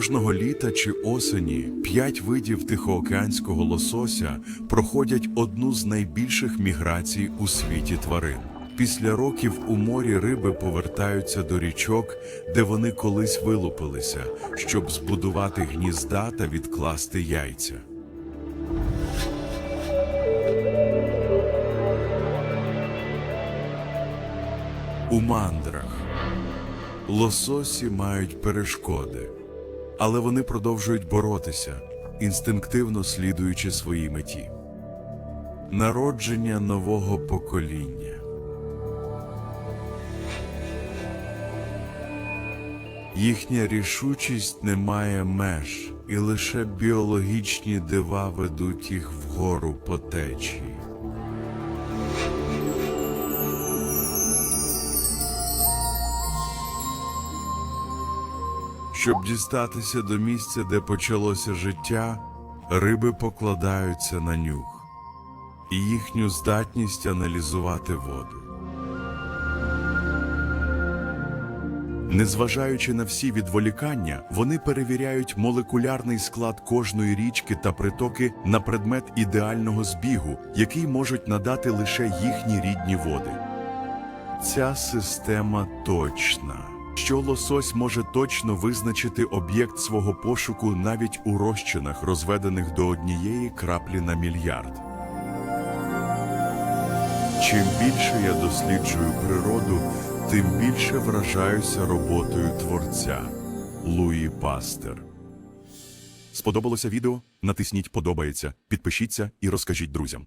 Кожного літа чи осені п'ять видів тихоокеанського лосося проходять одну з найбільших міграцій у світі тварин. Після років у морі риби повертаються до річок, де вони колись вилупилися, щоб збудувати гнізда та відкласти яйця. У мандрах лососі мають перешкоди, але вони продовжують боротися, інстинктивно слідуючи своїй меті. Народження нового покоління. Їхня рішучість не має меж, і лише біологічні дива ведуть їх вгору по течії. Щоб дістатися до місця, де почалося життя, риби покладаються на нюх і їхню здатність аналізувати воду. Незважаючи на всі відволікання, вони перевіряють молекулярний склад кожної річки та притоки на предмет ідеального збігу, який можуть надати лише їхні рідні води. Ця система точна. Що лосось може точно визначити об'єкт свого пошуку навіть у розчинах, розведених до однієї краплі на мільярд. Чим більше я досліджую природу, тим більше вражаюся роботою творця Луї Пастер. Сподобалося відео? Натисніть подобається, підпишіться і розкажіть друзям.